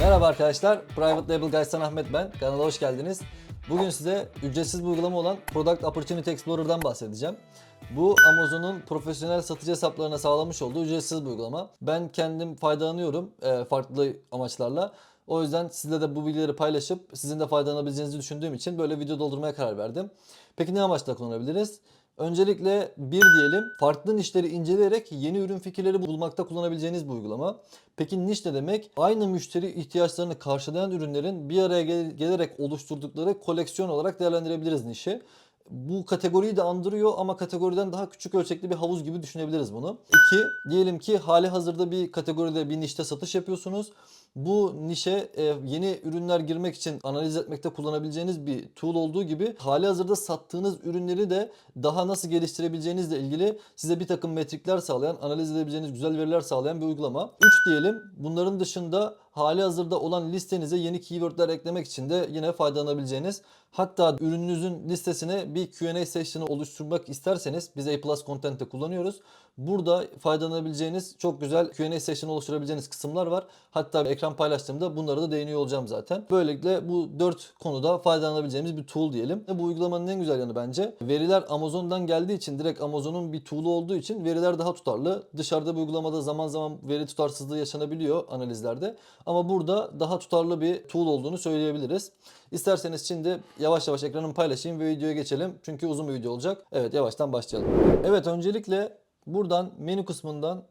Merhaba arkadaşlar, Private Label Guys'tan Ahmet ben. Kanala hoş geldiniz. Bugün size ücretsiz bir uygulama olan Product Opportunity Explorer'dan bahsedeceğim. Bu Amazon'un profesyonel satıcı hesaplarına sağlamış olduğu ücretsiz bir uygulama. Ben kendim faydalanıyorum e, farklı amaçlarla. O yüzden sizle de bu bilgileri paylaşıp sizin de faydalanabileceğinizi düşündüğüm için böyle video doldurmaya karar verdim. Peki ne amaçla kullanabiliriz? Öncelikle bir diyelim farklı nişleri inceleyerek yeni ürün fikirleri bulmakta kullanabileceğiniz bir uygulama. Peki niş ne demek? Aynı müşteri ihtiyaçlarını karşılayan ürünlerin bir araya gel- gelerek oluşturdukları koleksiyon olarak değerlendirebiliriz nişi. Bu kategoriyi de andırıyor ama kategoriden daha küçük ölçekli bir havuz gibi düşünebiliriz bunu. İki, diyelim ki hali hazırda bir kategoride bir nişte satış yapıyorsunuz. Bu nişe e, yeni ürünler girmek için analiz etmekte kullanabileceğiniz bir tool olduğu gibi hali hazırda sattığınız ürünleri de daha nasıl geliştirebileceğinizle ilgili size bir takım metrikler sağlayan, analiz edebileceğiniz güzel veriler sağlayan bir uygulama. 3 diyelim. Bunların dışında hali hazırda olan listenize yeni keywordler eklemek için de yine faydalanabileceğiniz hatta ürününüzün listesine bir Q&A session'ı oluşturmak isterseniz biz A Content'te kullanıyoruz. Burada faydalanabileceğiniz çok güzel Q&A session oluşturabileceğiniz kısımlar var. Hatta ekran paylaştığımda bunlara da değiniyor olacağım zaten. Böylelikle bu 4 konuda faydalanabileceğimiz bir tool diyelim. Bu uygulamanın en güzel yanı bence veriler Amazon'dan geldiği için direkt Amazon'un bir tool'u olduğu için veriler daha tutarlı. Dışarıda bu uygulamada zaman zaman veri tutarsızlığı yaşanabiliyor analizlerde. Ama burada daha tutarlı bir tool olduğunu söyleyebiliriz. İsterseniz şimdi yavaş yavaş ekranımı paylaşayım ve videoya geçelim. Çünkü uzun bir video olacak. Evet yavaştan başlayalım. Evet öncelikle buradan menü kısmından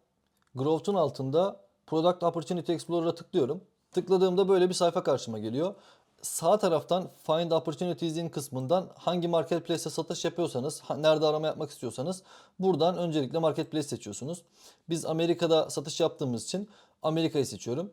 Growth'un altında Product Opportunity Explorer'a tıklıyorum. Tıkladığımda böyle bir sayfa karşıma geliyor. Sağ taraftan Find Opportunities in kısmından hangi marketplace'e satış yapıyorsanız, nerede arama yapmak istiyorsanız buradan öncelikle marketplace seçiyorsunuz. Biz Amerika'da satış yaptığımız için Amerika'yı seçiyorum.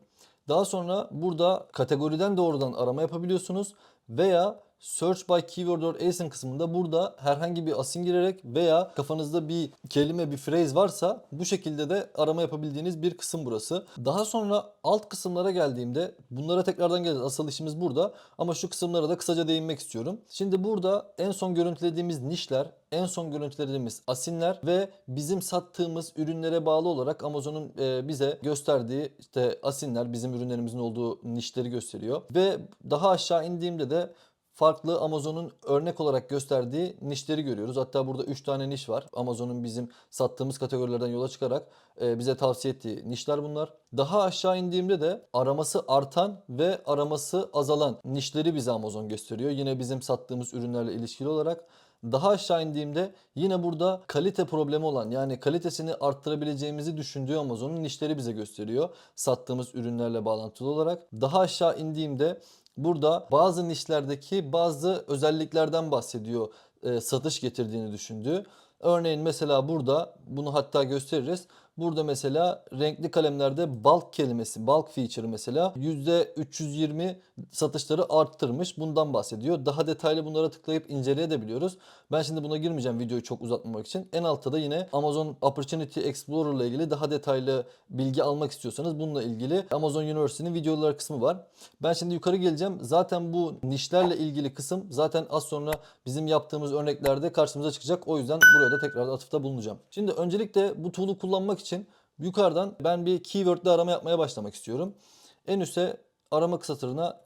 Daha sonra burada kategoriden doğrudan arama yapabiliyorsunuz veya Search by Keyword or ASIN kısmında burada herhangi bir asin girerek veya kafanızda bir kelime, bir phrase varsa bu şekilde de arama yapabildiğiniz bir kısım burası. Daha sonra alt kısımlara geldiğimde bunlara tekrardan geleceğiz. Asıl işimiz burada ama şu kısımlara da kısaca değinmek istiyorum. Şimdi burada en son görüntülediğimiz nişler, en son görüntülediğimiz asinler ve bizim sattığımız ürünlere bağlı olarak Amazon'un e, bize gösterdiği işte asinler bizim ürünlerimizin olduğu nişleri gösteriyor. Ve daha aşağı indiğimde de farklı Amazon'un örnek olarak gösterdiği nişleri görüyoruz. Hatta burada 3 tane niş var. Amazon'un bizim sattığımız kategorilerden yola çıkarak e, bize tavsiye ettiği nişler bunlar. Daha aşağı indiğimde de araması artan ve araması azalan nişleri bize Amazon gösteriyor. Yine bizim sattığımız ürünlerle ilişkili olarak. Daha aşağı indiğimde yine burada kalite problemi olan yani kalitesini arttırabileceğimizi düşündüğü Amazon'un nişleri bize gösteriyor. Sattığımız ürünlerle bağlantılı olarak. Daha aşağı indiğimde burada bazı nişlerdeki bazı özelliklerden bahsediyor e, satış getirdiğini düşündüğü. Örneğin mesela burada bunu hatta gösteririz. Burada mesela renkli kalemlerde bulk kelimesi, bulk feature mesela %320 satışları arttırmış. Bundan bahsediyor. Daha detaylı bunlara tıklayıp inceleyebiliyoruz. Ben şimdi buna girmeyeceğim videoyu çok uzatmamak için. En altta da yine Amazon Opportunity Explorer ile ilgili daha detaylı bilgi almak istiyorsanız bununla ilgili Amazon University'nin videolar kısmı var. Ben şimdi yukarı geleceğim. Zaten bu nişlerle ilgili kısım zaten az sonra bizim yaptığımız örneklerde karşımıza çıkacak. O yüzden buraya da tekrar atıfta bulunacağım. Şimdi öncelikle bu tool'u kullanmak için yukarıdan ben bir keywordle arama yapmaya başlamak istiyorum. En üste arama kısatırına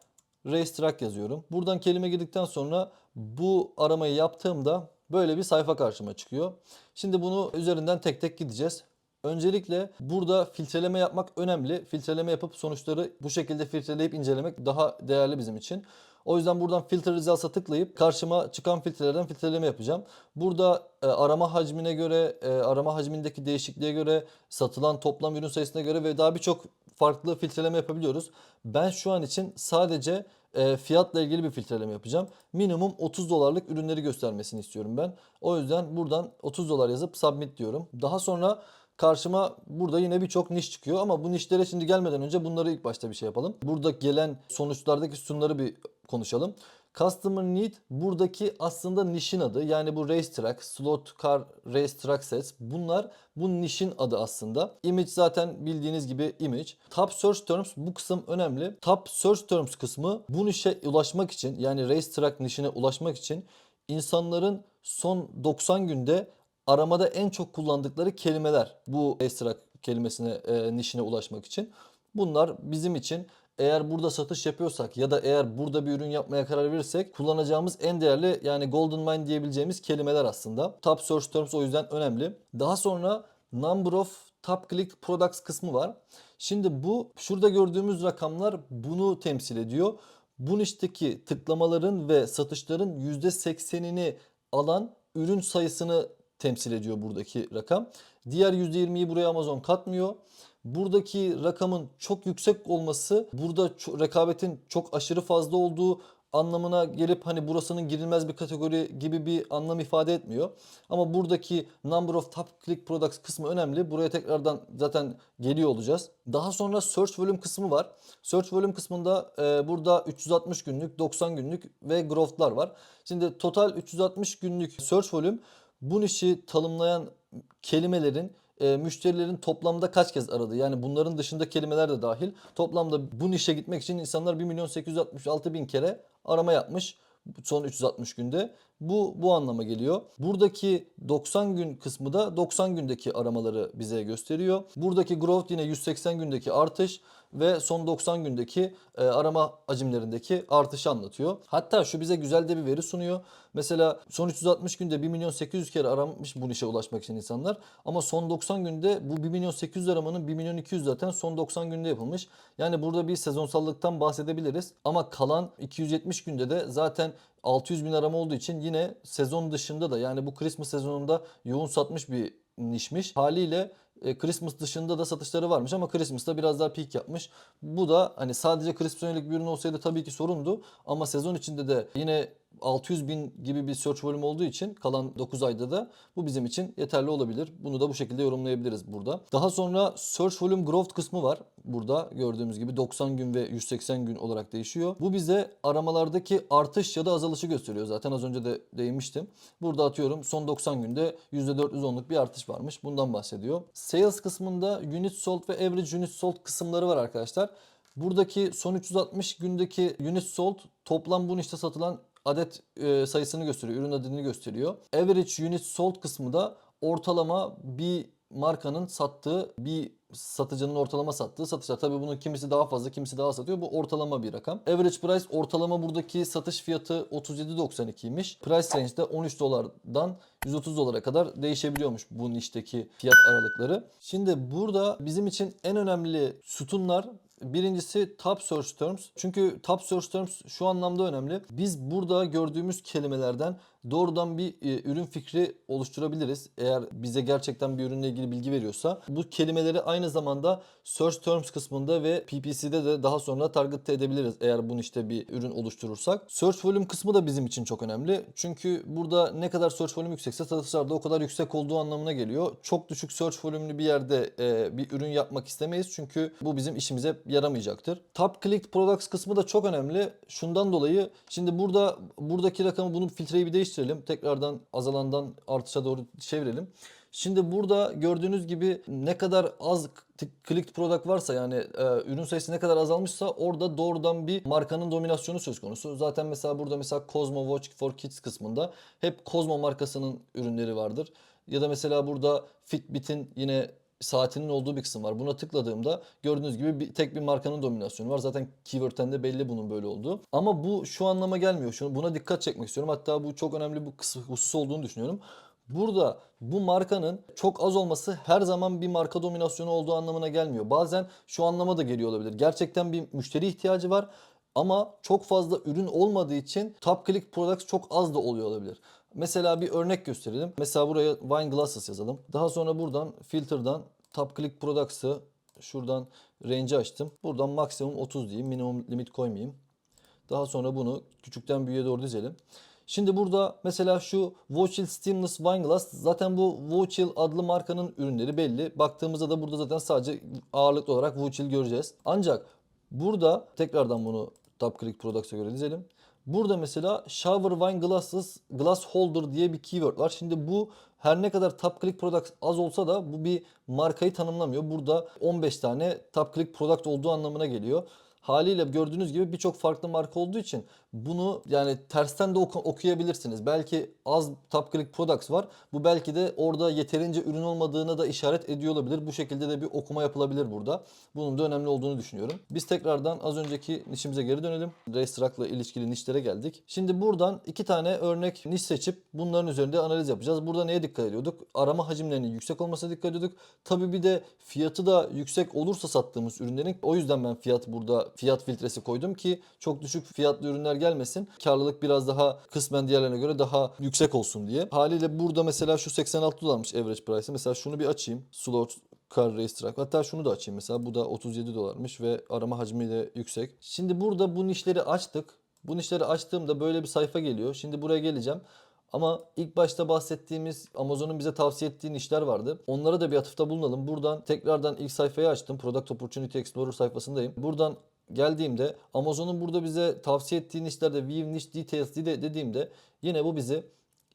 racetrack yazıyorum. Buradan kelime girdikten sonra bu aramayı yaptığımda böyle bir sayfa karşıma çıkıyor. Şimdi bunu üzerinden tek tek gideceğiz. Öncelikle burada filtreleme yapmak önemli. Filtreleme yapıp sonuçları bu şekilde filtreleyip incelemek daha değerli bizim için. O yüzden buradan filtre results'a tıklayıp karşıma çıkan filtrelerden filtreleme yapacağım. Burada e, arama hacmine göre, e, arama hacmindeki değişikliğe göre, satılan toplam ürün sayısına göre ve daha birçok farklı filtreleme yapabiliyoruz. Ben şu an için sadece e, fiyatla ilgili bir filtreleme yapacağım. Minimum 30 dolarlık ürünleri göstermesini istiyorum ben. O yüzden buradan 30 dolar yazıp submit diyorum. Daha sonra karşıma burada yine birçok niş çıkıyor ama bu nişlere şimdi gelmeden önce bunları ilk başta bir şey yapalım. Burada gelen sonuçlardaki sütunları bir konuşalım. Customer Need buradaki aslında nişin adı. Yani bu racetrack, slot car racetrack sets bunlar bu nişin adı aslında. Image zaten bildiğiniz gibi image. Top search terms bu kısım önemli. Top search terms kısmı bu nişe ulaşmak için yani racetrack nişine ulaşmak için insanların son 90 günde aramada en çok kullandıkları kelimeler bu racetrack kelimesine e, nişine ulaşmak için. Bunlar bizim için eğer burada satış yapıyorsak ya da eğer burada bir ürün yapmaya karar verirsek kullanacağımız en değerli yani golden mine diyebileceğimiz kelimeler aslında. Top search terms o yüzden önemli. Daha sonra number of top click products kısmı var. Şimdi bu şurada gördüğümüz rakamlar bunu temsil ediyor. Bu nişteki tıklamaların ve satışların %80'ini alan ürün sayısını temsil ediyor buradaki rakam. Diğer %20'yi buraya Amazon katmıyor. Buradaki rakamın çok yüksek olması burada rekabetin çok aşırı fazla olduğu anlamına gelip hani burasının girilmez bir kategori gibi bir anlam ifade etmiyor. Ama buradaki number of top click products kısmı önemli. Buraya tekrardan zaten geliyor olacağız. Daha sonra search volume kısmı var. Search volume kısmında e, burada 360 günlük, 90 günlük ve growth'lar var. Şimdi total 360 günlük search volume bu işi tanımlayan kelimelerin e, müşterilerin toplamda kaç kez aradı? Yani bunların dışında kelimeler de dahil. Toplamda bu nişe gitmek için insanlar 1 milyon 866 bin kere arama yapmış son 360 günde. Bu bu anlama geliyor. Buradaki 90 gün kısmı da 90 gündeki aramaları bize gösteriyor. Buradaki growth yine 180 gündeki artış ve son 90 gündeki e, arama hacimlerindeki artışı anlatıyor. Hatta şu bize güzel de bir veri sunuyor. Mesela son 360 günde 1 milyon 800 kere aramış bu nişe ulaşmak için insanlar. Ama son 90 günde bu 1 milyon 800 aramanın 1 milyon 200 zaten son 90 günde yapılmış. Yani burada bir sezonsallıktan bahsedebiliriz. Ama kalan 270 günde de zaten 600 bin arama olduğu için yine sezon dışında da yani bu Christmas sezonunda yoğun satmış bir nişmiş. Haliyle e, Christmas dışında da satışları varmış ama Christmas'ta biraz daha peak yapmış. Bu da hani sadece Christmas'a yönelik bir ürün olsaydı tabii ki sorundu. Ama sezon içinde de yine 600 bin gibi bir search volume olduğu için kalan 9 ayda da bu bizim için yeterli olabilir. Bunu da bu şekilde yorumlayabiliriz burada. Daha sonra search volume growth kısmı var. Burada gördüğümüz gibi 90 gün ve 180 gün olarak değişiyor. Bu bize aramalardaki artış ya da azalışı gösteriyor. Zaten az önce de değinmiştim. Burada atıyorum son 90 günde %410'luk bir artış varmış. Bundan bahsediyor. Sales kısmında unit sold ve average unit sold kısımları var arkadaşlar. Buradaki son 360 gündeki unit sold toplam bu işte satılan adet e, sayısını gösteriyor, ürün adedini gösteriyor. Average unit sold kısmı da ortalama bir markanın sattığı bir satıcının ortalama sattığı satışlar. Tabii bunun kimisi daha fazla, kimisi daha satıyor. Bu ortalama bir rakam. Average price ortalama buradaki satış fiyatı 37.92'ymiş. Price range de 13 dolardan 130 dolara kadar değişebiliyormuş bu nişteki fiyat aralıkları. Şimdi burada bizim için en önemli sütunlar Birincisi top search terms. Çünkü top search terms şu anlamda önemli. Biz burada gördüğümüz kelimelerden doğrudan bir e, ürün fikri oluşturabiliriz. Eğer bize gerçekten bir ürünle ilgili bilgi veriyorsa. Bu kelimeleri aynı zamanda search terms kısmında ve PPC'de de daha sonra target edebiliriz eğer bunu işte bir ürün oluşturursak. Search volume kısmı da bizim için çok önemli. Çünkü burada ne kadar search volume yüksekse satışlar da o kadar yüksek olduğu anlamına geliyor. Çok düşük search volume'lü bir yerde e, bir ürün yapmak istemeyiz. Çünkü bu bizim işimize yaramayacaktır. Top click products kısmı da çok önemli. Şundan dolayı şimdi burada buradaki rakamı bunu filtreyi bir değiştirelim. Tekrardan azalandan artışa doğru çevirelim. Şimdi burada gördüğünüz gibi ne kadar az clicked product varsa yani e, ürün sayısı ne kadar azalmışsa orada doğrudan bir markanın dominasyonu söz konusu. Zaten mesela burada mesela Cosmo Watch for Kids kısmında hep Cosmo markasının ürünleri vardır. Ya da mesela burada Fitbit'in yine saatinin olduğu bir kısım var. Buna tıkladığımda gördüğünüz gibi bir, tek bir markanın dominasyonu var. Zaten keyword'ten de belli bunun böyle olduğu. Ama bu şu anlama gelmiyor. Şunu, buna dikkat çekmek istiyorum. Hatta bu çok önemli bir kıs- husus olduğunu düşünüyorum. Burada bu markanın çok az olması her zaman bir marka dominasyonu olduğu anlamına gelmiyor. Bazen şu anlama da geliyor olabilir. Gerçekten bir müşteri ihtiyacı var ama çok fazla ürün olmadığı için top click products çok az da oluyor olabilir. Mesela bir örnek gösterelim. Mesela buraya wine glasses yazalım. Daha sonra buradan filter'dan top click products'ı şuradan range açtım. Buradan maksimum 30 diyeyim. Minimum limit koymayayım. Daha sonra bunu küçükten büyüğe doğru dizelim. Şimdi burada mesela şu Watchill Steamless Wine Glass zaten bu Watchill adlı markanın ürünleri belli. Baktığımızda da burada zaten sadece ağırlıklı olarak Watchill göreceğiz. Ancak burada tekrardan bunu Top Click Products'a göre dizelim. Burada mesela Shower Wine Glasses Glass Holder diye bir keyword var. Şimdi bu her ne kadar Top Click Products az olsa da bu bir markayı tanımlamıyor. Burada 15 tane Top Click Product olduğu anlamına geliyor. Haliyle gördüğünüz gibi birçok farklı marka olduğu için bunu yani tersten de oku- okuyabilirsiniz. Belki az top products var. Bu belki de orada yeterince ürün olmadığına da işaret ediyor olabilir. Bu şekilde de bir okuma yapılabilir burada. Bunun da önemli olduğunu düşünüyorum. Biz tekrardan az önceki nişimize geri dönelim. Racetrack'la ilişkili nişlere geldik. Şimdi buradan iki tane örnek niş seçip bunların üzerinde analiz yapacağız. Burada neye dikkat ediyorduk? Arama hacimlerinin yüksek olmasına dikkat ediyorduk. Tabii bir de fiyatı da yüksek olursa sattığımız ürünlerin o yüzden ben fiyat burada fiyat filtresi koydum ki çok düşük fiyatlı ürünler gelmesin. Karlılık biraz daha kısmen diğerlerine göre daha yüksek olsun diye. Haliyle burada mesela şu 86 dolarmış average price'ı. Mesela şunu bir açayım. Slow Car Race Track. Hatta şunu da açayım mesela. Bu da 37 dolarmış ve arama hacmi de yüksek. Şimdi burada bu nişleri açtık. Bu nişleri açtığımda böyle bir sayfa geliyor. Şimdi buraya geleceğim. Ama ilk başta bahsettiğimiz Amazon'un bize tavsiye ettiği işler vardı. Onlara da bir atıfta bulunalım. Buradan tekrardan ilk sayfayı açtım. Product Opportunity Explorer sayfasındayım. Buradan geldiğimde Amazon'un burada bize tavsiye ettiği işlerde View Niche Details de- dediğimde yine bu bizi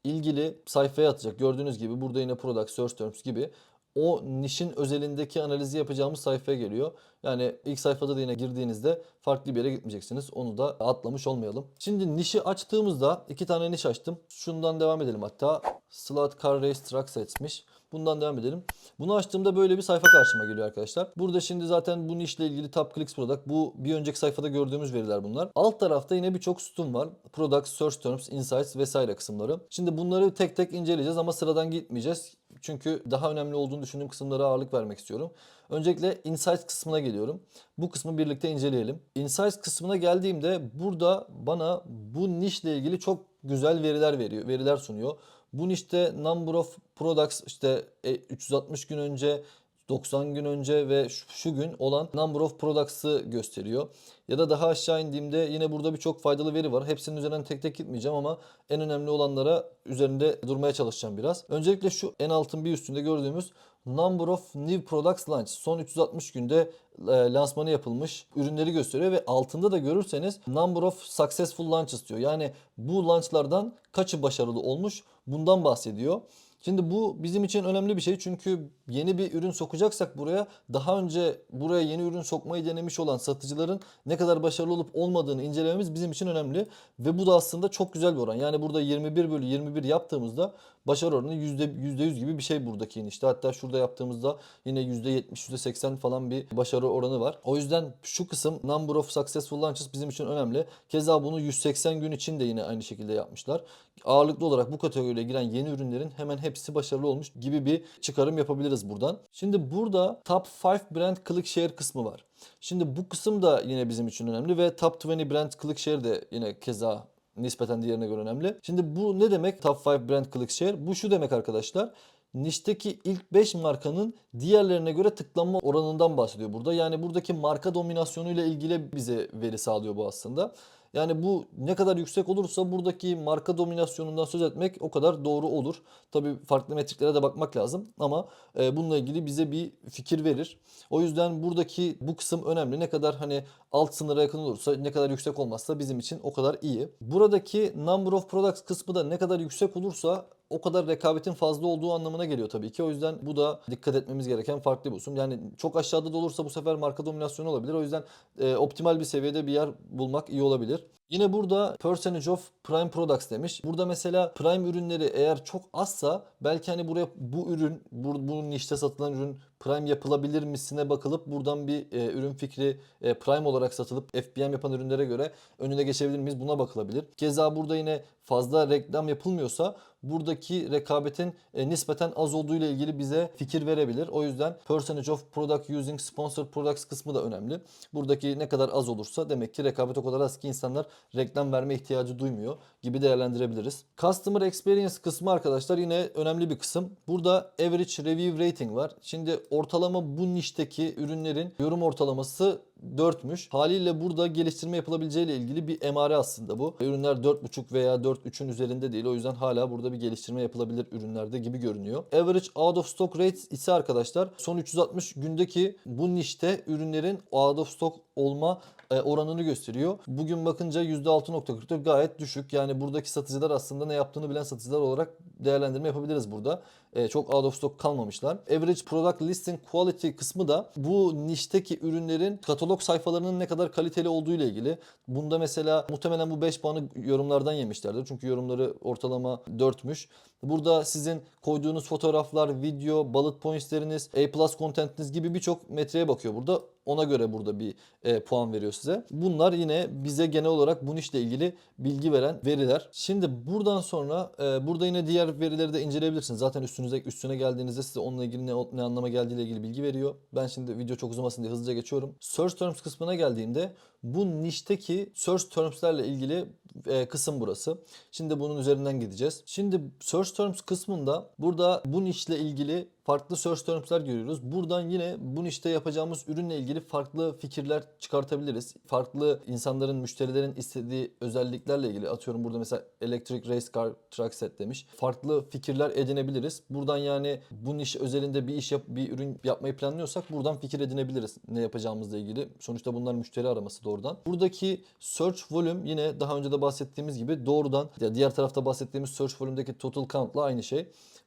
ilgili sayfaya atacak. Gördüğünüz gibi burada yine Product Search Terms gibi o nişin özelindeki analizi yapacağımız sayfaya geliyor. Yani ilk sayfada da yine girdiğinizde farklı bir yere gitmeyeceksiniz. Onu da atlamış olmayalım. Şimdi nişi açtığımızda iki tane niş açtım. Şundan devam edelim hatta. Slot Car Race Truck seçmiş. Bundan devam edelim. Bunu açtığımda böyle bir sayfa karşıma geliyor arkadaşlar. Burada şimdi zaten bu nişle ilgili Top Clicks Product. Bu bir önceki sayfada gördüğümüz veriler bunlar. Alt tarafta yine birçok sütun var. Product, Search Terms, Insights vesaire kısımları. Şimdi bunları tek tek inceleyeceğiz ama sıradan gitmeyeceğiz. Çünkü daha önemli olduğunu düşündüğüm kısımlara ağırlık vermek istiyorum. Öncelikle Insights kısmına geliyorum. Bu kısmı birlikte inceleyelim. Insights kısmına geldiğimde burada bana bu nişle ilgili çok güzel veriler veriyor, veriler sunuyor. Bu nişte number of products işte e, 360 gün önce 90 gün önce ve şu gün olan number of products'ı gösteriyor. Ya da daha aşağı indiğimde yine burada birçok faydalı veri var. Hepsinin üzerinden tek tek gitmeyeceğim ama en önemli olanlara üzerinde durmaya çalışacağım biraz. Öncelikle şu en altın bir üstünde gördüğümüz Number of New Products Launch. Son 360 günde e, lansmanı yapılmış ürünleri gösteriyor ve altında da görürseniz Number of Successful Launches diyor. Yani bu launchlardan kaçı başarılı olmuş bundan bahsediyor. Şimdi bu bizim için önemli bir şey çünkü yeni bir ürün sokacaksak buraya daha önce buraya yeni ürün sokmayı denemiş olan satıcıların ne kadar başarılı olup olmadığını incelememiz bizim için önemli. Ve bu da aslında çok güzel bir oran. Yani burada 21 bölü 21 yaptığımızda başarı oranı %, %100 gibi bir şey buradaki inişte. Hatta şurada yaptığımızda yine %70, %80 falan bir başarı oranı var. O yüzden şu kısım number of successful launches bizim için önemli. Keza bunu 180 gün için de yine aynı şekilde yapmışlar. Ağırlıklı olarak bu kategoriye giren yeni ürünlerin hemen hepsi başarılı olmuş gibi bir çıkarım yapabiliriz buradan. Şimdi burada Top 5 Brand Click Share kısmı var. Şimdi bu kısım da yine bizim için önemli ve Top 20 Brand Click Share de yine keza nispeten diğerine göre önemli. Şimdi bu ne demek Top 5 Brand Click Share? Bu şu demek arkadaşlar. Nişteki ilk 5 markanın diğerlerine göre tıklanma oranından bahsediyor burada. Yani buradaki marka dominasyonu ile ilgili bize veri sağlıyor bu aslında. Yani bu ne kadar yüksek olursa buradaki marka dominasyonundan söz etmek o kadar doğru olur. Tabii farklı metriklere de bakmak lazım ama e, bununla ilgili bize bir fikir verir. O yüzden buradaki bu kısım önemli. Ne kadar hani alt sınıra yakın olursa, ne kadar yüksek olmazsa bizim için o kadar iyi. Buradaki number of products kısmı da ne kadar yüksek olursa o kadar rekabetin fazla olduğu anlamına geliyor tabii ki. O yüzden bu da dikkat etmemiz gereken farklı bir usul. Yani çok aşağıda da olursa bu sefer marka dominasyonu olabilir. O yüzden e, optimal bir seviyede bir yer bulmak iyi olabilir. Yine burada percentage of prime products demiş. Burada mesela prime ürünleri eğer çok azsa belki hani buraya bu ürün, bu, bunun işte satılan ürün prime yapılabilir misine bakılıp buradan bir e, ürün fikri e, prime olarak satılıp FBM yapan ürünlere göre önüne geçebilir miyiz buna bakılabilir. Keza burada yine fazla reklam yapılmıyorsa buradaki rekabetin e, nispeten az olduğu ile ilgili bize fikir verebilir. O yüzden percentage of product using sponsored products kısmı da önemli. Buradaki ne kadar az olursa demek ki rekabet o kadar az ki insanlar reklam verme ihtiyacı duymuyor gibi değerlendirebiliriz. Customer experience kısmı arkadaşlar yine önemli bir kısım. Burada average review rating var. Şimdi ortalama bu nişteki ürünlerin yorum ortalaması 4'müş. Haliyle burada geliştirme yapılabileceği ile ilgili bir emare aslında bu. Ürünler 4.5 veya 4.3'ün üzerinde değil. O yüzden hala burada bir geliştirme yapılabilir ürünlerde gibi görünüyor. Average out of stock rate ise arkadaşlar son 360 gündeki bu nişte ürünlerin out of stock olma e, oranını gösteriyor. Bugün bakınca %6.44 gayet düşük. Yani buradaki satıcılar aslında ne yaptığını bilen satıcılar olarak değerlendirme yapabiliriz burada. E, çok out of stock kalmamışlar. Average product listing quality kısmı da bu nişteki ürünlerin katalog sayfalarının ne kadar kaliteli olduğu ile ilgili. Bunda mesela muhtemelen bu 5 puanı yorumlardan yemişlerdir. Çünkü yorumları ortalama 4'müş. Burada sizin koyduğunuz fotoğraflar, video, bullet points'leriniz, A+ content'iniz gibi birçok metreye bakıyor burada. Ona göre burada bir e, puan veriyor size. Bunlar yine bize genel olarak bu işle ilgili bilgi veren veriler. Şimdi buradan sonra e, burada yine diğer verileri de inceleyebilirsiniz. Zaten üstünüze üstüne geldiğinizde size onunla ilgili ne, ne anlama geldiğiyle ilgili bilgi veriyor. Ben şimdi video çok uzamasın diye hızlıca geçiyorum. Search terms kısmına geldiğimde bu nişteki search terms'lerle ilgili e, kısım burası. Şimdi bunun üzerinden gideceğiz. Şimdi search terms kısmında burada bu nişle ilgili farklı search terms'ler görüyoruz. Buradan yine bu nişte yapacağımız ürünle ilgili farklı fikirler çıkartabiliriz. Farklı insanların, müşterilerin istediği özelliklerle ilgili atıyorum burada mesela Electric Race Car Truck Set demiş. Farklı fikirler edinebiliriz. Buradan yani bu niş özelinde bir iş yap, bir ürün yapmayı planlıyorsak buradan fikir edinebiliriz ne yapacağımızla ilgili. Sonuçta bunlar müşteri araması doğrudan. Buradaki search volume yine daha önce de bahsettiğimiz gibi doğrudan ya diğer tarafta bahsettiğimiz search volume'deki total count'la aynı şey.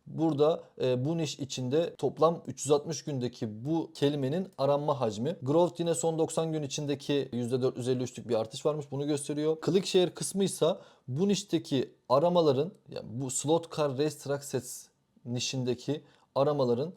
Burada e, bu niş içinde toplam 360 gündeki bu kelimenin aranma hacmi. Growth yine son 90 gün içindeki %453'lük bir artış varmış. Bunu gösteriyor. ClickShare kısmı ise bu nişteki aramaların yani bu slot car race track sets nişindeki aramaların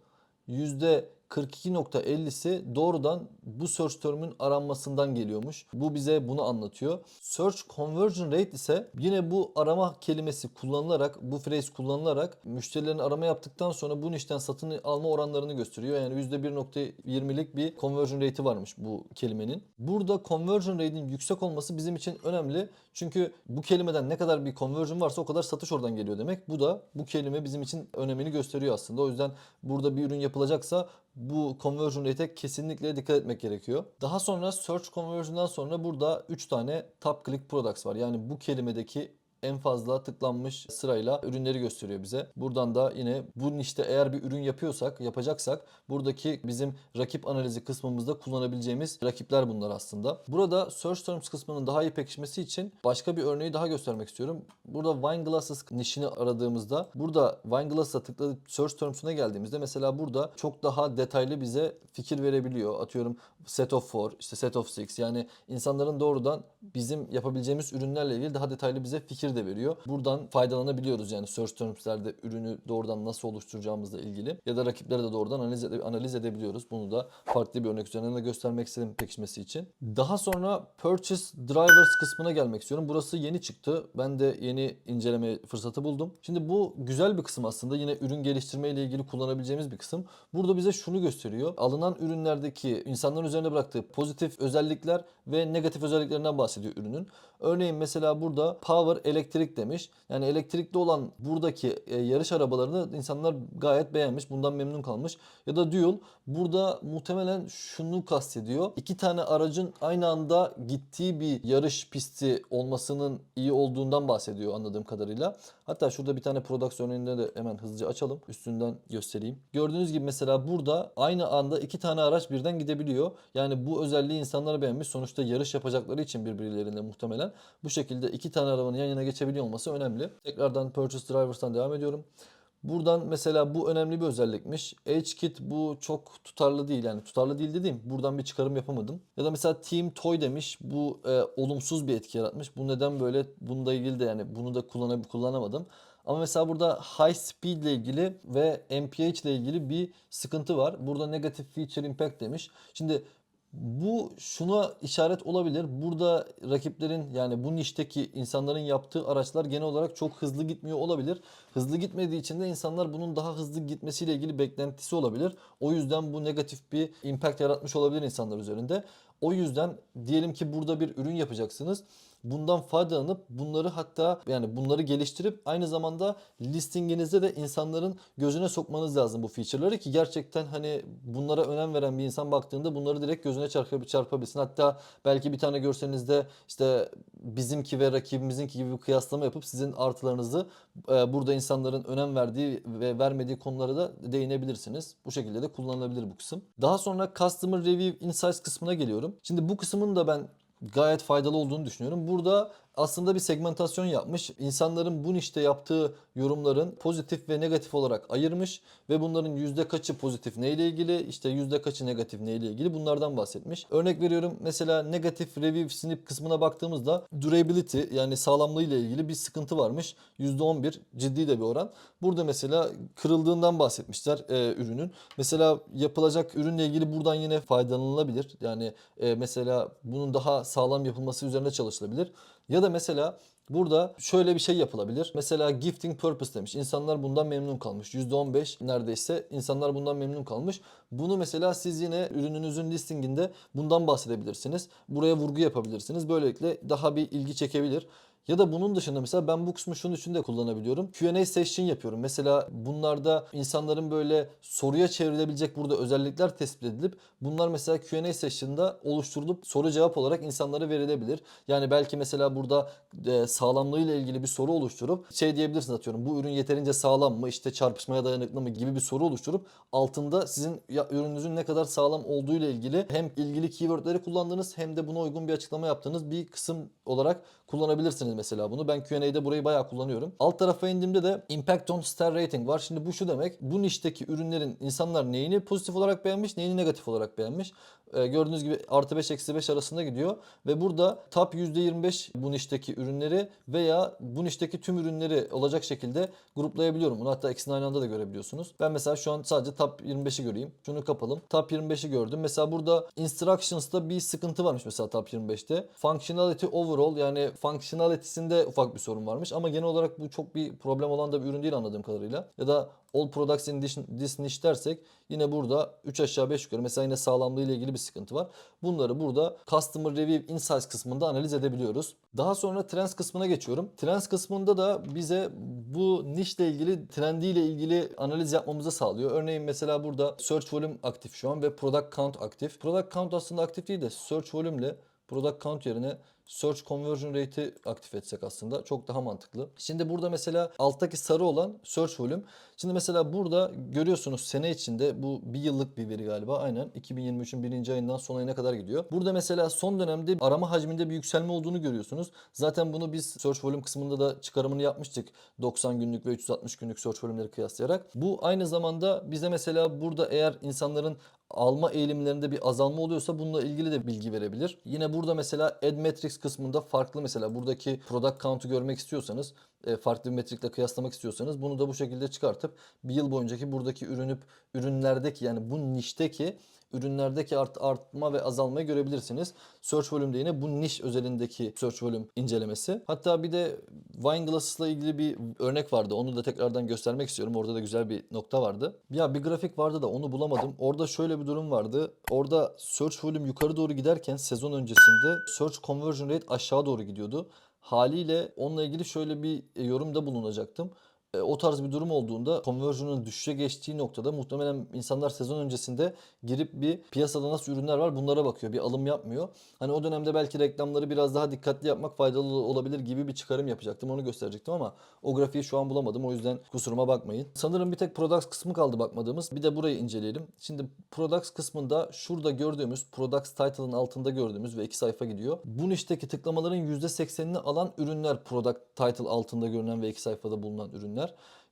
%42.50'si doğrudan bu search term'ün aranmasından geliyormuş. Bu bize bunu anlatıyor. Search conversion rate ise yine bu arama kelimesi kullanılarak, bu phrase kullanılarak müşterilerin arama yaptıktan sonra bu işten satın alma oranlarını gösteriyor. Yani %1.20'lik bir conversion rate'i varmış bu kelimenin. Burada conversion rate'in yüksek olması bizim için önemli. Çünkü bu kelimeden ne kadar bir conversion varsa o kadar satış oradan geliyor demek. Bu da bu kelime bizim için önemini gösteriyor aslında. O yüzden burada bir ürün yapılacaksa bu conversion rate'e kesinlikle dikkat etmek gerekiyor. Daha sonra search conversion'dan sonra burada 3 tane top click products var. Yani bu kelimedeki en fazla tıklanmış sırayla ürünleri gösteriyor bize. Buradan da yine bu işte eğer bir ürün yapıyorsak, yapacaksak buradaki bizim rakip analizi kısmımızda kullanabileceğimiz rakipler bunlar aslında. Burada search terms kısmının daha iyi pekişmesi için başka bir örneği daha göstermek istiyorum. Burada wine glasses nişini aradığımızda burada wine glass'a tıkladık search terms'üne geldiğimizde mesela burada çok daha detaylı bize fikir verebiliyor. Atıyorum set of four, işte set of six yani insanların doğrudan bizim yapabileceğimiz ürünlerle ilgili daha detaylı bize fikir de veriyor. Buradan faydalanabiliyoruz yani search terms'lerde ürünü doğrudan nasıl oluşturacağımızla ilgili ya da rakipleri de doğrudan analiz, ede- analiz edebiliyoruz. Bunu da farklı bir örnek üzerinden de göstermek istedim pekişmesi için. Daha sonra purchase drivers kısmına gelmek istiyorum. Burası yeni çıktı. Ben de yeni inceleme fırsatı buldum. Şimdi bu güzel bir kısım aslında. Yine ürün geliştirme ile ilgili kullanabileceğimiz bir kısım. Burada bize şunu gösteriyor. Alınan ürünlerdeki insanların üzerine bıraktığı pozitif özellikler ve negatif özelliklerinden bahsediyor ürünün. Örneğin mesela burada power elektrik demiş. Yani elektrikli olan buradaki e, yarış arabalarını insanlar gayet beğenmiş. Bundan memnun kalmış. Ya da dual burada muhtemelen şunu kastediyor. İki tane aracın aynı anda gittiği bir yarış pisti olmasının iyi olduğundan bahsediyor anladığım kadarıyla. Hatta şurada bir tane product örneğinde de hemen hızlıca açalım. Üstünden göstereyim. Gördüğünüz gibi mesela burada aynı anda iki tane araç birden gidebiliyor. Yani bu özelliği insanlar beğenmiş. Sonuçta yarış yapacakları için birbirlerine muhtemelen bu şekilde iki tane arabanın yan yana geçebiliyor olması önemli. Tekrardan Purchase Drivers'tan devam ediyorum. Buradan mesela bu önemli bir özellikmiş. HKit bu çok tutarlı değil yani tutarlı değil dediğim buradan bir çıkarım yapamadım. Ya da mesela Team Toy demiş bu e, olumsuz bir etki yaratmış. Bu neden böyle bununla ilgili de yani bunu da kullanab- kullanamadım. Ama mesela burada high speed ile ilgili ve MPH ile ilgili bir sıkıntı var. Burada negative feature impact demiş. Şimdi bu şuna işaret olabilir. Burada rakiplerin yani bu nişteki insanların yaptığı araçlar genel olarak çok hızlı gitmiyor olabilir. Hızlı gitmediği için de insanlar bunun daha hızlı gitmesiyle ilgili beklentisi olabilir. O yüzden bu negatif bir impact yaratmış olabilir insanlar üzerinde. O yüzden diyelim ki burada bir ürün yapacaksınız. Bundan faydalanıp bunları hatta yani bunları geliştirip aynı zamanda listinginizde de insanların gözüne sokmanız lazım bu feature'ları ki gerçekten hani bunlara önem veren bir insan baktığında bunları direkt gözüne çarpabilsin. Hatta belki bir tane görsenizde işte bizimki ve rakibimizinki gibi bir kıyaslama yapıp sizin artılarınızı e, burada insanların önem verdiği ve vermediği konulara da değinebilirsiniz. Bu şekilde de kullanılabilir bu kısım. Daha sonra Customer Review Insights kısmına geliyorum. Şimdi bu kısmın da ben gayet faydalı olduğunu düşünüyorum. Burada aslında bir segmentasyon yapmış. İnsanların bu nişte yaptığı yorumların pozitif ve negatif olarak ayırmış ve bunların yüzde kaçı pozitif neyle ilgili, işte yüzde kaçı negatif neyle ilgili bunlardan bahsetmiş. Örnek veriyorum mesela negatif review snip kısmına baktığımızda durability yani sağlamlığı ile ilgili bir sıkıntı varmış. %11 ciddi de bir oran. Burada mesela kırıldığından bahsetmişler e, ürünün. Mesela yapılacak ürünle ilgili buradan yine faydalanılabilir. Yani e, mesela bunun daha sağlam yapılması üzerine çalışılabilir. Ya da mesela Burada şöyle bir şey yapılabilir. Mesela gifting purpose demiş. İnsanlar bundan memnun kalmış. %15 neredeyse insanlar bundan memnun kalmış. Bunu mesela siz yine ürününüzün listinginde bundan bahsedebilirsiniz. Buraya vurgu yapabilirsiniz. Böylelikle daha bir ilgi çekebilir. Ya da bunun dışında mesela ben bu kısmı şunun için de kullanabiliyorum. Q&A session yapıyorum. Mesela bunlarda insanların böyle soruya çevrilebilecek burada özellikler tespit edilip bunlar mesela Q&A session'da oluşturulup soru cevap olarak insanlara verilebilir. Yani belki mesela burada e, sağlamlığıyla ilgili bir soru oluşturup şey diyebilirsiniz atıyorum. Bu ürün yeterince sağlam mı? işte çarpışmaya dayanıklı mı gibi bir soru oluşturup altında sizin ürününüzün ne kadar sağlam olduğu ile ilgili hem ilgili keywordleri kullandığınız hem de buna uygun bir açıklama yaptığınız bir kısım olarak kullanabilirsiniz mesela bunu. Ben Q&A'de burayı bayağı kullanıyorum. Alt tarafa indiğimde de Impact on Star Rating var. Şimdi bu şu demek. Bu nişteki ürünlerin insanlar neyini pozitif olarak beğenmiş, neyini negatif olarak beğenmiş. Ee, gördüğünüz gibi artı 5 eksi 5 arasında gidiyor. Ve burada top %25 bu nişteki ürünleri veya bu nişteki tüm ürünleri olacak şekilde gruplayabiliyorum. Bunu hatta ikisini aynı anda da görebiliyorsunuz. Ben mesela şu an sadece top 25'i göreyim. Şunu kapalım. Top 25'i gördüm. Mesela burada instructions'ta bir sıkıntı varmış mesela top 25'te. Functionality overall yani functionality'sinde ufak bir sorun varmış. Ama genel olarak bu çok bir problem olan da bir ürün değil anladığım kadarıyla. Ya da all products in niche dersek yine burada 3 aşağı 5 yukarı mesela yine sağlamlığı ile ilgili bir sıkıntı var. Bunları burada Customer Review Insights kısmında analiz edebiliyoruz. Daha sonra Trends kısmına geçiyorum. Trends kısmında da bize bu niche ile ilgili trendiyle ilgili analiz yapmamızı sağlıyor. Örneğin mesela burada Search Volume aktif şu an ve Product Count aktif. Product Count aslında aktif değil de Search Volume ile Product Count yerine Search Conversion Rate'i aktif etsek aslında çok daha mantıklı. Şimdi burada mesela alttaki sarı olan Search Volume. Şimdi mesela burada görüyorsunuz sene içinde bu bir yıllık bir veri galiba aynen 2023'ün birinci ayından son ayına kadar gidiyor. Burada mesela son dönemde arama hacminde bir yükselme olduğunu görüyorsunuz. Zaten bunu biz Search Volume kısmında da çıkarımını yapmıştık. 90 günlük ve 360 günlük Search Volume'leri kıyaslayarak. Bu aynı zamanda bize mesela burada eğer insanların alma eğilimlerinde bir azalma oluyorsa bununla ilgili de bilgi verebilir. Yine burada mesela Ad Metrics kısmında farklı mesela buradaki product count'u görmek istiyorsanız farklı bir metrikle kıyaslamak istiyorsanız bunu da bu şekilde çıkartıp bir yıl boyuncaki buradaki ürünüp ürünlerdeki yani bu nişteki ürünlerdeki art, artma ve azalmayı görebilirsiniz. Search Volume'de yine bu niş özelindeki Search Volume incelemesi. Hatta bir de Wine Glass'la ilgili bir örnek vardı. Onu da tekrardan göstermek istiyorum. Orada da güzel bir nokta vardı. Ya bir grafik vardı da onu bulamadım. Orada şöyle bir durum vardı. Orada Search Volume yukarı doğru giderken sezon öncesinde Search Conversion Rate aşağı doğru gidiyordu. Haliyle onunla ilgili şöyle bir e, yorumda bulunacaktım. E, o tarz bir durum olduğunda conversion'un düşüşe geçtiği noktada muhtemelen insanlar sezon öncesinde girip bir piyasada nasıl ürünler var bunlara bakıyor. Bir alım yapmıyor. Hani o dönemde belki reklamları biraz daha dikkatli yapmak faydalı olabilir gibi bir çıkarım yapacaktım. Onu gösterecektim ama o grafiği şu an bulamadım. O yüzden kusuruma bakmayın. Sanırım bir tek products kısmı kaldı bakmadığımız. Bir de burayı inceleyelim. Şimdi products kısmında şurada gördüğümüz products title'ın altında gördüğümüz ve iki sayfa gidiyor. Bu nişteki tıklamaların %80'ini alan ürünler product title altında görünen ve iki sayfada bulunan ürünler.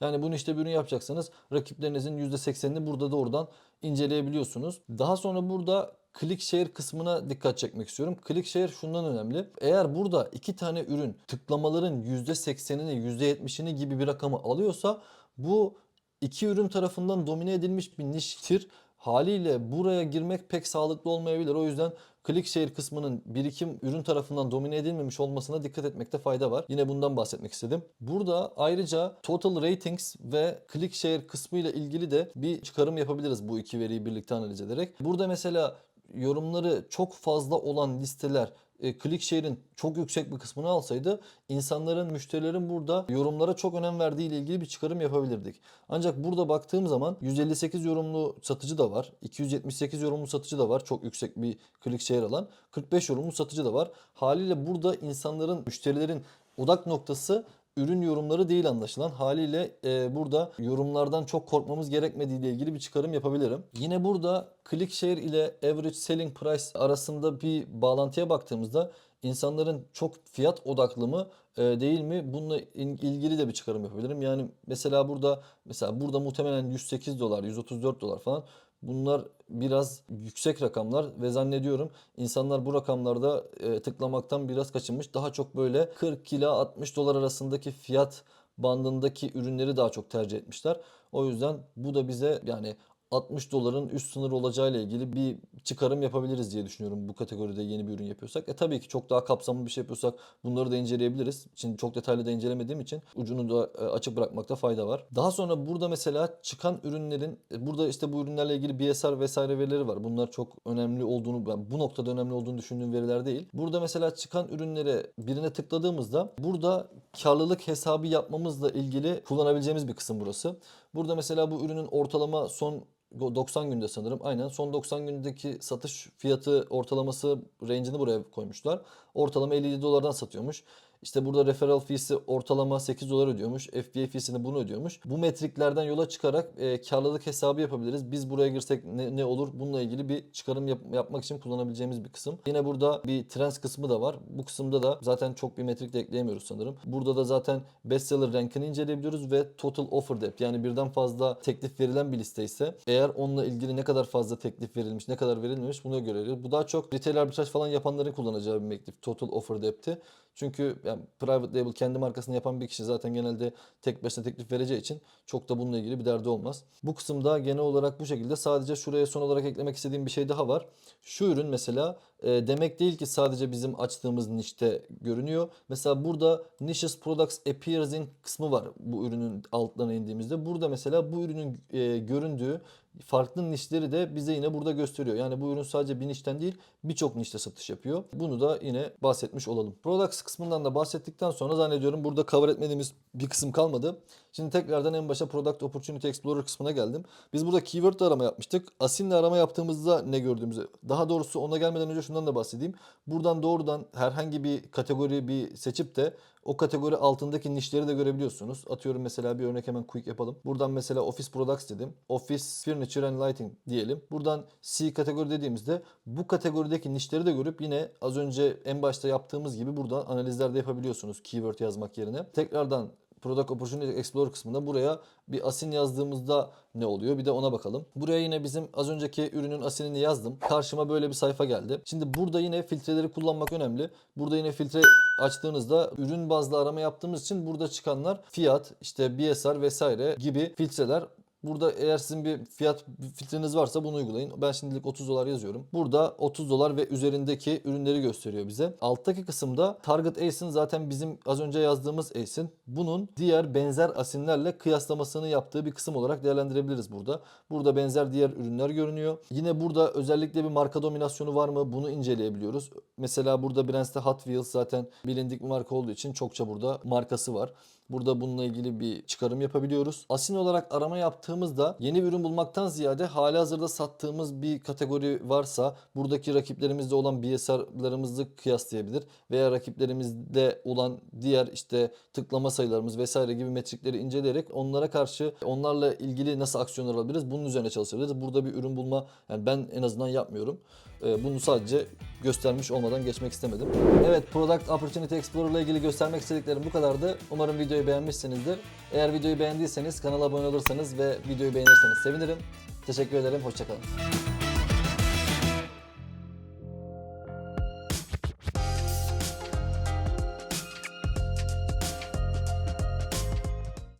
Yani bunu işte bir ürün yapacaksanız rakiplerinizin %80'ini burada da oradan inceleyebiliyorsunuz. Daha sonra burada Click Share kısmına dikkat çekmek istiyorum. Click Share şundan önemli. Eğer burada iki tane ürün tıklamaların %80'ini %70'ini gibi bir rakamı alıyorsa bu iki ürün tarafından domine edilmiş bir niştir. Haliyle buraya girmek pek sağlıklı olmayabilir. O yüzden ClickShare kısmının birikim ürün tarafından domine edilmemiş olmasına dikkat etmekte fayda var. Yine bundan bahsetmek istedim. Burada ayrıca Total Ratings ve ClickShare kısmı ile ilgili de bir çıkarım yapabiliriz bu iki veriyi birlikte analiz ederek. Burada mesela yorumları çok fazla olan listeler e, ClickShare'in çok yüksek bir kısmını alsaydı insanların, müşterilerin burada yorumlara çok önem verdiği ile ilgili bir çıkarım yapabilirdik. Ancak burada baktığım zaman 158 yorumlu satıcı da var. 278 yorumlu satıcı da var. Çok yüksek bir ClickShare alan. 45 yorumlu satıcı da var. Haliyle burada insanların, müşterilerin odak noktası ürün yorumları değil anlaşılan. Haliyle e, burada yorumlardan çok korkmamız gerekmediği ile ilgili bir çıkarım yapabilirim. Yine burada ClickShare ile Average Selling Price arasında bir bağlantıya baktığımızda insanların çok fiyat odaklı mı e, değil mi bununla ilgili de bir çıkarım yapabilirim. Yani mesela burada mesela burada muhtemelen 108 dolar, 134 dolar falan bunlar biraz yüksek rakamlar ve zannediyorum insanlar bu rakamlarda e, tıklamaktan biraz kaçınmış. Daha çok böyle 40 ila 60 dolar arasındaki fiyat bandındaki ürünleri daha çok tercih etmişler. O yüzden bu da bize yani 60 doların üst sınır olacağıyla ilgili bir çıkarım yapabiliriz diye düşünüyorum bu kategoride yeni bir ürün yapıyorsak. E tabii ki çok daha kapsamlı bir şey yapıyorsak bunları da inceleyebiliriz. Şimdi çok detaylı da incelemediğim için ucunu da e, açık bırakmakta fayda var. Daha sonra burada mesela çıkan ürünlerin e, burada işte bu ürünlerle ilgili BSR vesaire verileri var. Bunlar çok önemli olduğunu ben bu noktada önemli olduğunu düşündüğüm veriler değil. Burada mesela çıkan ürünlere birine tıkladığımızda burada karlılık hesabı yapmamızla ilgili kullanabileceğimiz bir kısım burası. Burada mesela bu ürünün ortalama son 90 günde sanırım. Aynen son 90 gündeki satış fiyatı ortalaması range'ini buraya koymuşlar. Ortalama 57 dolardan satıyormuş. İşte burada referral fee'si ortalama 8 dolar ödüyormuş. FBA fee'sini bunu ödüyormuş. Bu metriklerden yola çıkarak e, karlılık hesabı yapabiliriz. Biz buraya girsek ne, ne olur? Bununla ilgili bir çıkarım yap- yapmak için kullanabileceğimiz bir kısım. Yine burada bir trends kısmı da var. Bu kısımda da zaten çok bir metrik de ekleyemiyoruz sanırım. Burada da zaten bestseller rankını inceleyebiliyoruz ve total offer depth yani birden fazla teklif verilen bir liste ise eğer onunla ilgili ne kadar fazla teklif verilmiş, ne kadar verilmemiş buna göre. Bu daha çok retail arbitraj falan yapanların kullanacağı bir metrik total offer depth'i. Çünkü yani private label kendi markasını yapan bir kişi zaten genelde tek başına teklif vereceği için çok da bununla ilgili bir derdi olmaz. Bu kısımda genel olarak bu şekilde sadece şuraya son olarak eklemek istediğim bir şey daha var. Şu ürün mesela e, demek değil ki sadece bizim açtığımız nişte görünüyor. Mesela burada niches products appears in kısmı var bu ürünün altlarına indiğimizde. Burada mesela bu ürünün e, göründüğü farklı nişleri de bize yine burada gösteriyor. Yani bu ürün sadece bir nişten değil birçok nişte satış yapıyor. Bunu da yine bahsetmiş olalım. Products kısmından da bahsettikten sonra zannediyorum burada cover etmediğimiz bir kısım kalmadı. Şimdi tekrardan en başa Product Opportunity Explorer kısmına geldim. Biz burada keyword arama yapmıştık. Asin'le arama yaptığımızda ne gördüğümüzü. Daha doğrusu ona gelmeden önce şundan da bahsedeyim. Buradan doğrudan herhangi bir kategori bir seçip de o kategori altındaki nişleri de görebiliyorsunuz. Atıyorum mesela bir örnek hemen quick yapalım. Buradan mesela Office Products dedim. Office Furniture and Lighting diyelim. Buradan C kategori dediğimizde bu kategorideki nişleri de görüp yine az önce en başta yaptığımız gibi buradan analizler de yapabiliyorsunuz keyword yazmak yerine. Tekrardan Product Opportunity Explorer kısmında buraya bir asin yazdığımızda ne oluyor? Bir de ona bakalım. Buraya yine bizim az önceki ürünün asinini yazdım. Karşıma böyle bir sayfa geldi. Şimdi burada yine filtreleri kullanmak önemli. Burada yine filtre açtığınızda ürün bazlı arama yaptığımız için burada çıkanlar fiyat, işte BSR vesaire gibi filtreler Burada eğer sizin bir fiyat filtreniz varsa bunu uygulayın. Ben şimdilik 30 dolar yazıyorum. Burada 30 dolar ve üzerindeki ürünleri gösteriyor bize. Alttaki kısımda Target ACE'in zaten bizim az önce yazdığımız ACE'in bunun diğer benzer asinlerle kıyaslamasını yaptığı bir kısım olarak değerlendirebiliriz burada. Burada benzer diğer ürünler görünüyor. Yine burada özellikle bir marka dominasyonu var mı bunu inceleyebiliyoruz. Mesela burada Brands'te Hot Wheels zaten bilindik bir marka olduğu için çokça burada markası var. Burada bununla ilgili bir çıkarım yapabiliyoruz. Asin olarak arama yaptığımızda yeni bir ürün bulmaktan ziyade hali hazırda sattığımız bir kategori varsa buradaki rakiplerimizde olan BSR'larımızı kıyaslayabilir veya rakiplerimizde olan diğer işte tıklama sayılarımız vesaire gibi metrikleri inceleyerek onlara karşı onlarla ilgili nasıl aksiyonlar alabiliriz bunun üzerine çalışabiliriz. Burada bir ürün bulma yani ben en azından yapmıyorum. Ee, Bunu sadece göstermiş olmadan geçmek istemedim. Evet Product Opportunity Explorer ile ilgili göstermek istediklerim bu kadardı. Umarım videoyu beğenmişsinizdir. Eğer videoyu beğendiyseniz kanala abone olursanız ve videoyu beğenirseniz sevinirim. Teşekkür ederim. Hoşçakalın.